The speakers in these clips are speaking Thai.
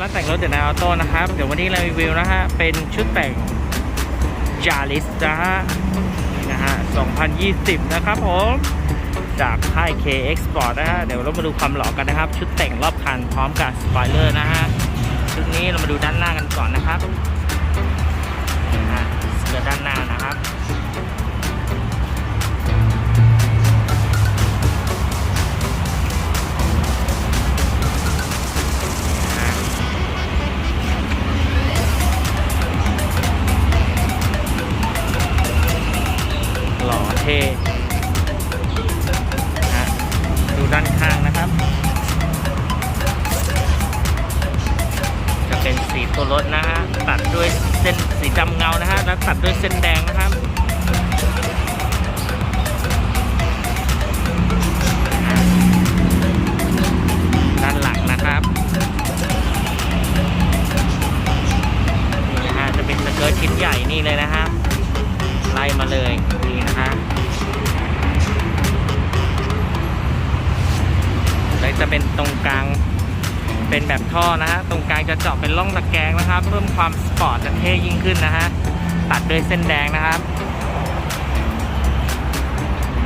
ร้านแต่งรถเดนายออโต้นะครับ เดี๋ยววันนี้เรารีวิวนะฮะ เป็นชุดแต่งจาริสนะฮะนะฮะ 2020 นะครับผม จากค่าย KX Sport นะฮะ เดี๋ยวเรามาดูความหล่อกันนะครับ ชุดแต่งรอบคันพร้อมกับสปอยเลอร์นะฮะ ชุดนี้เรามาดูด้านหน้ากันก่อนนะครับ เท่นะดูด้านข้างนะครับ จะเป็นสีตัวรถนะฮะตัดด้วยเส้นสีดำเงานะฮะแล้วตัดด้วยเส้นแดงนะครับด้านหลังนะครับนี่นะฮะจะเป็นสเกิร์ตชิ้นใหญ่นี่เลยนะครับไล่มาเลย จะเป็นตรงกลางเป็นแบบท่อนะฮะตรงกลางจะเจาะเป็นร่องตะแกรงนะครับเพิ่มความสปอร์ตและเท่ยิ่งขึ้นนะฮะตัดด้วยเส้นแดงนะครับ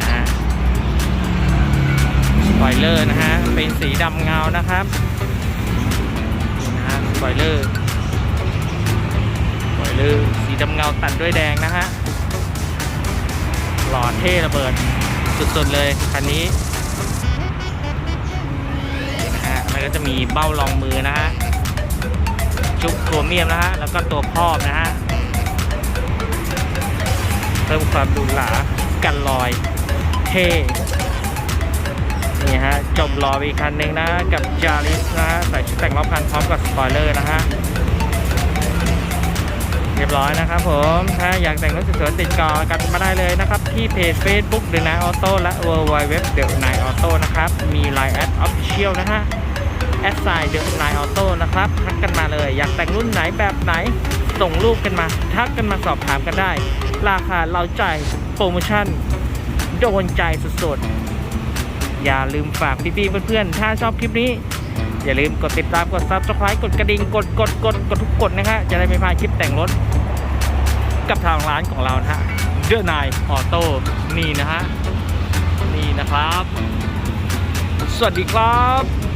นะฮะสปอยเลอร์นะฮะเป็นสีดำเงานะครับนี่นะฮะสปอยเลอร์สปอยเลอร์สีดำเงาตัดด้วยแดงนะฮะหล่อเท่ระเบิดสุดๆเลยคันนี้ ก็จะมีเบ้ารองมือนะฮะชุบโครเมียมนะฮะแล้วก็ตัวครอบนะฮะเพิ่มความดูหรากันรอยเท่นี่ฮะจบรออีกคันหนึ่งนะกับจาริสนะฮะใส่ชุดแต่งรอบคันพร้อมกับสปอยเลอร์นะฮะเรียบร้อยนะครับผมถ้าอยากแต่งรถสวยๆติดต่อกันมาได้เลยนะครับ ที่เพจ Facebook เด e n น a อ Auto และ w w w เด e n น a อ Auto นะครับ มี Line แอด Official นะฮะ แอดไซน์เด e n น a อ Auto นะครับทักกันมาเลย อยากแต่งรุ่นไหนแบบไหน ส่งรูปกันมา ทักกันมาสอบถามกันได้ ราคาเราจ่ายโปรโมชั่น โดนใจสุดๆ อย่าลืมฝากพี่ๆเพื่อนๆ ถ้าชอบคลิปนี้ อย่าลืมกดติดตามกด subscribe กดกระดิ่งกดกดกดกดทุกกดนะฮะจะได้ไม่พลาดคลิปแต่งรถ กับทางร้านของเรานะฮะเดอะนายออโต้นี่นะฮะนี่นะครับ สวัสดีครับ